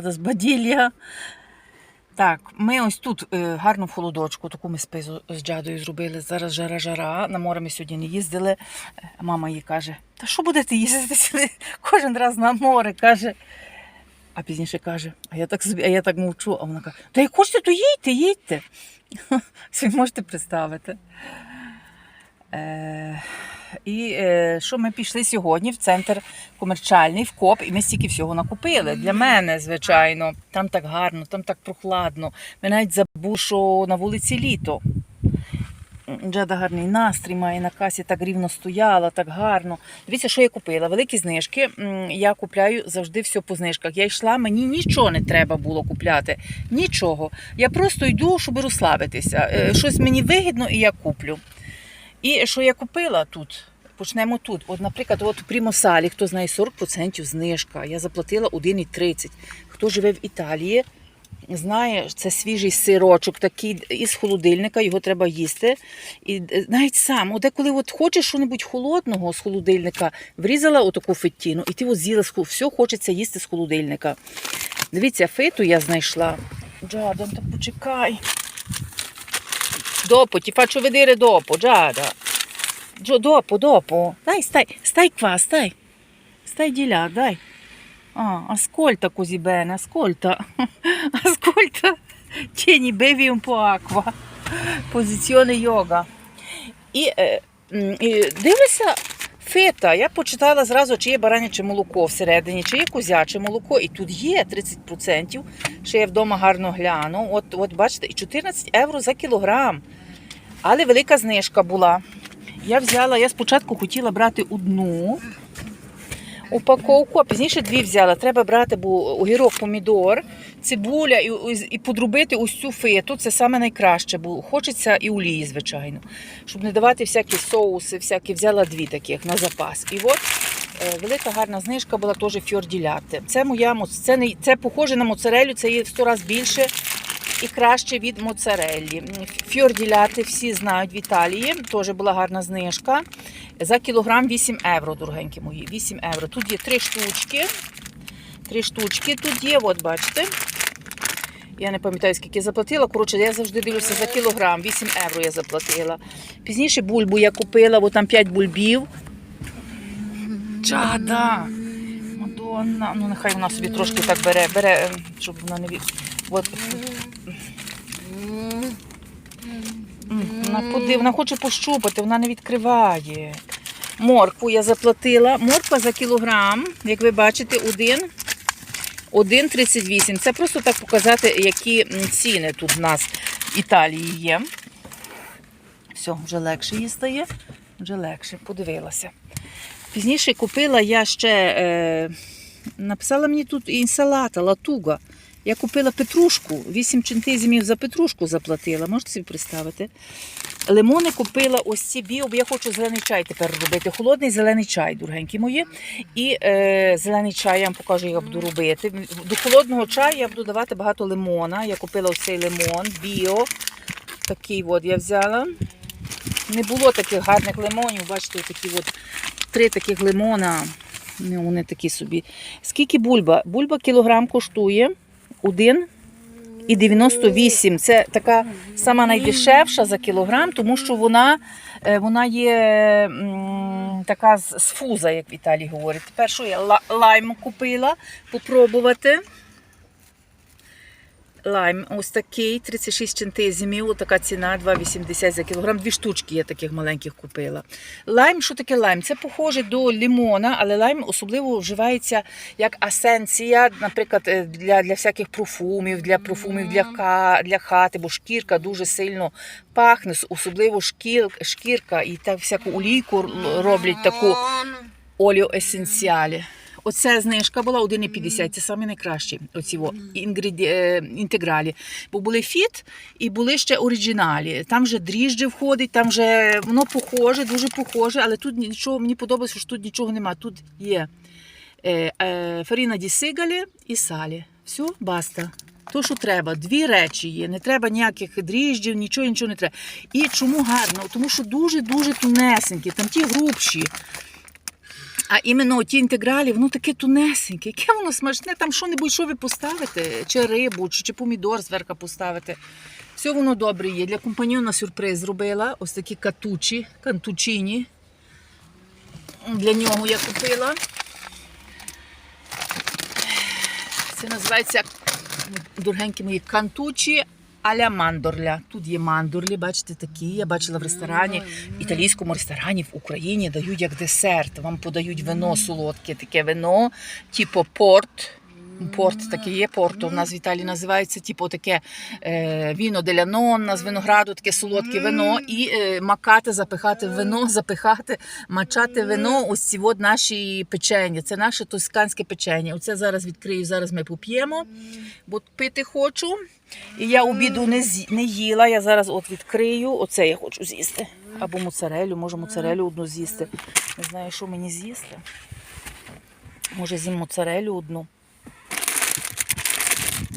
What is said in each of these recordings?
З баділля. Так, ми ось тут е, гарно в холодочку, таку ми спизу з джадою зробили. Зараз жара-жара. На море ми сьогодні не їздили. Е, Мама їй каже: Та що будете їздити сюди? Кожен раз на море каже. А пізніше каже, а я так собі, а я так мовчу. А вона каже, та як хочете, то їдьте, їдьте. Собі можете представити. Е, і е, що ми пішли сьогодні в центр комерчальний, в КОП, і ми стільки всього накупили. Для мене, звичайно, там так гарно, там так прохладно. Ми навіть забули, що на вулиці літо. Джада гарний настрій має на касі, так рівно стояла, так гарно. Дивіться, що я купила. Великі знижки. Я купляю завжди все по знижках. Я йшла, мені нічого не треба було купляти. Нічого. Я просто йду, щоб розслабитися. Е, Щось мені вигідно і я куплю. І що я купила тут? Почнемо тут. От, наприклад, от у Примосалі, хто знає 40% знижка. Я заплатила 1,30. Хто живе в Італії, знає, це свіжий сирочок такий із холодильника, його треба їсти. І е, навіть сам, от деколи от хочеш щось холодного з холодильника, врізала отаку феттіну, і ти от з'їла все хочеться їсти з холодильника. Дивіться, фету я знайшла. Джадон, та почекай. Dopo, ti faccio vedere dopo, Giada. Gio, dopo, dopo. Dai, stai, stai qua, stai. Stai di là, dai. Ah, ascolta così bene, ascolta. Ascolta. Tieni, bevi un po' acqua. Posizione yoga. E, eh, e deve фета. Я почитала зразу, чи є бараняче молоко всередині, чи є козяче молоко. І тут є 30%. Ще я вдома гарно гляну. От, от бачите, і 14 євро за кілограм. Але велика знижка була. Я взяла, я спочатку хотіла брати одну упаковку, а пізніше дві взяла. Треба брати, бо огірок, помідор, цибуля і, і подрубити ось цю фету. Це саме найкраще, бо хочеться і олії, звичайно. Щоб не давати всякі соуси, всякі взяла дві таких на запас. І от е, велика гарна знижка була теж фьорділяти. Це моя це не це похоже на моцарелю, це є в 100 разів більше і краще від моцареллі. Фьорділяти всі знають в Італії. Теж була гарна знижка. За кілограм 8 євро, дорогенькі мої. 8 євро. Тут є три штучки. Три штучки тут є, от бачите. Я не пам'ятаю, скільки я заплатила. Коротше, я завжди дивлюся за кілограм. 8 євро я заплатила. Пізніше бульбу я купила, бо там 5 бульбів. Чада! Мадонна. Ну, нехай вона собі трошки так бере, бере, ем, щоб вона не від. От. Вона подив, вона хоче пощупати, вона не відкриває. Моркву я заплатила. Морква за кілограм, як ви бачите, 1,38. Це просто так показати, які ціни тут в нас в Італії є. Все, вже легше їй стає. Вже легше, подивилася. Пізніше купила я ще, е, написала мені тут інсалата, латуга. Я купила петрушку, 8 центизмів за петрушку заплатила, можете собі представити. Лимони купила ось ці біо, бо я хочу зелений чай тепер робити. Холодний зелений чай, дорогенькі мої. І е, зелений чай я вам покажу, як буду робити. До холодного чаю я буду давати багато лимона. Я купила ось цей лимон, біо. Такий от я взяла. Не було таких гарних лимонів, бачите, такі от три таких лимона. Ну, Вони такі собі. Скільки бульба? Бульба кілограм коштує 1,98. Це така сама найдешевша за кілограм, тому що вона, е, вона є така з, з фуза, як в Італії говорять. Тепер що я ла- лайм купила, попробувати. Лайм ось такий, 36 центизмів, така ціна 2,80 за кілограм. Дві штучки я таких маленьких купила. Лайм, що таке лайм? Це похоже до лимона, але лайм особливо вживається як асенція, наприклад, е, для, для всяких профумів, для профумів для, для хати, бо шкірка дуже сильно пахне, особливо шкір, шкірка і так всяку олійку роблять таку оліо Оця знижка була 1,50, це саме найкращі оці во, інгреді... е, інтегралі. Бо були фіт і були ще оригіналі. Там вже дріжджі входить, там вже воно похоже, дуже похоже, але тут нічого, мені подобається, що тут нічого немає. Тут є е, е, фаріна ді сигалі і салі. Все, баста. То, що треба, дві речі є, не треба ніяких дріжджів, нічого, нічого не треба. І чому гарно? Тому що дуже-дуже тунесенькі, там ті грубші. А іменно ті інтегралі, воно таке тунесеньке, яке воно смачне, там що-небудь, що ви поставите, чи рибу, чи, чи помідор зверху поставити. Все воно добре є. Для компаньйона сюрприз зробила. Ось такі катучі, кантучині. Для нього я купила. Це називається дорогенькі мої кантучі аля мандорля. Тут є мандорлі, бачите, такі. Я бачила в ресторані, в італійському ресторані в Україні дають як десерт. Вам подають вино солодке, таке вино, типу порт. Порт таке є, порто в нас в Італії називається, типу таке е, віно деля нонна з винограду, таке солодке вино, і е, макати, запихати вино, запихати, мачати вино. Ось ці от наші печення. Це наше тосканське печення. Оце зараз відкрию, зараз ми поп'ємо, бо пити хочу. І я обіду не, з'ї- не їла. Я зараз от відкрию. Оце я хочу з'їсти. Або моцарелю, може моцарелю одну з'їсти. Не знаю, що мені з'їсти. Може, з'їм моцарелю одну.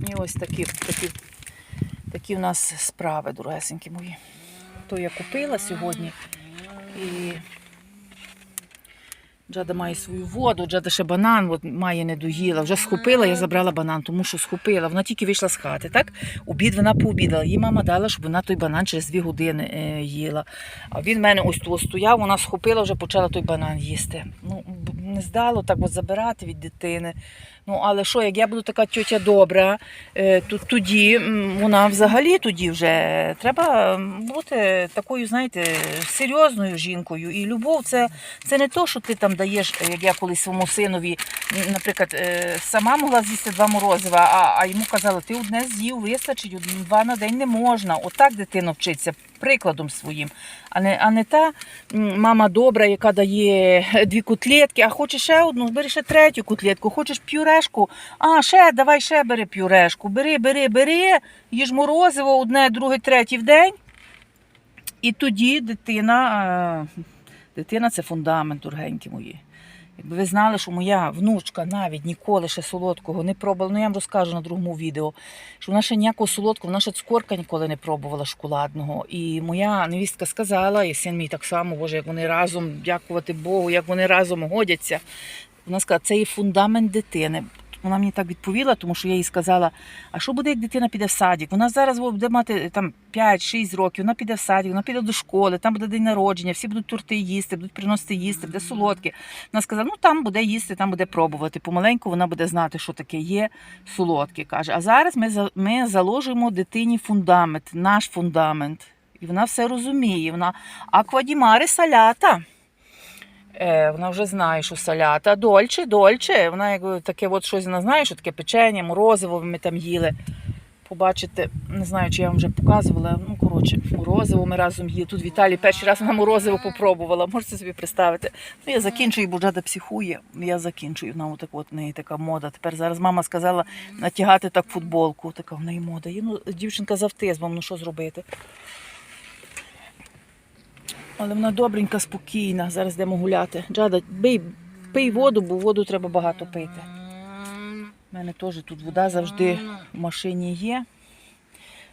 І ось такі, такі, такі в нас справи, дорогесенькі мої. То я купила сьогодні. І Джада має свою воду, Джада ще банан от, має не доїла. Вже схопила, я забрала банан, тому що схопила. Вона тільки вийшла з хати, так? Обід вона пообідала. Їй мама дала, щоб вона той банан через дві години е, їла. А він в мене ось тут стояв, вона схопила, вже почала той банан їсти. Ну, не здало так от забирати від дитини. Ну, але що, як я буду така тьотя добра, е, то тоді вона взагалі тоді вже треба бути такою, знаєте, серйозною жінкою. І любов це, це не то, що ти там даєш, як я колись своєму синові, наприклад, е, сама могла з'їсти два морозива, а, а йому казала, ти одне з'їв, вистачить, два на день не можна. Отак дитина вчиться прикладом своїм. А не, а не та мама добра, яка дає дві котлетки, а хочеш ще одну, бери ще третю котлетку, хочеш пюрешку, а ще давай ще бери пюрешку. Бери, бери, бери, їж морозиво одне, друге, третє в день. І тоді дитина, е, дитина це фундамент, дорогенькі мої. Якби ви знали, що моя внучка навіть ніколи ще солодкого не пробувала, ну я вам розкажу на другому відео, що вона ще ніякого солодкого, вона ще цукорка ніколи не пробувала шоколадного. І моя невістка сказала, і син мій так само, боже, як вони разом, дякувати Богу, як вони разом годяться. Вона сказала, це є фундамент дитини. Вона мені так відповіла, тому що я їй сказала, а що буде, як дитина піде в садик? Вона зараз буде мати там 5-6 років, вона піде в садик, вона піде до школи, там буде день народження, всі будуть торти їсти, будуть приносити їсти, буде солодке. Вона сказала, ну там буде їсти, там буде пробувати. Помаленьку вона буде знати, що таке є солодке. каже. А зараз ми, ми заложуємо дитині фундамент, наш фундамент. І вона все розуміє. Вона аквадімари салята. Е, вона вже знає, що салята. Дольче, дольче. Вона як таке от щось вона знає, що таке печення, морозиво ми там їли. Побачите, не знаю, чи я вам вже показувала. Ну, коротше, морозиво ми разом їли. Тут в Італії перший раз вона морозиво попробувала. Можете собі представити. Ну, я закінчую, бо Джада психує. Я закінчую. Вона отак от неї така мода. Тепер зараз мама сказала натягати так футболку. Така в неї мода. Є, ну, дівчинка з автизмом, ну що зробити? Але вона добренька, спокійна. Зараз йдемо гуляти. Джада, бий, пий воду, бо воду треба багато пити. У мене теж тут вода завжди в машині є.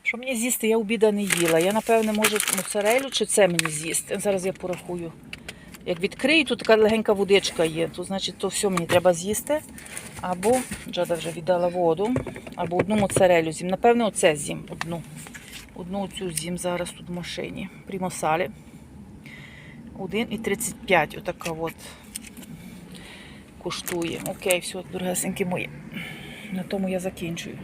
Що мені з'їсти? Я обіда не їла. Я, напевне, може, моцарелю чи це мені з'їсти. Зараз я порахую. Як відкрию, тут така легенька водичка є, то значить то все мені треба з'їсти. Або Джада вже віддала воду, або одну моцарелю з'їм. Напевне, оце з'їм одну. Одну цю з'їм зараз тут в машині. Прімосалі. 1,35 отака от коштує. Окей, все, дорогесенькі мої. На тому я закінчую.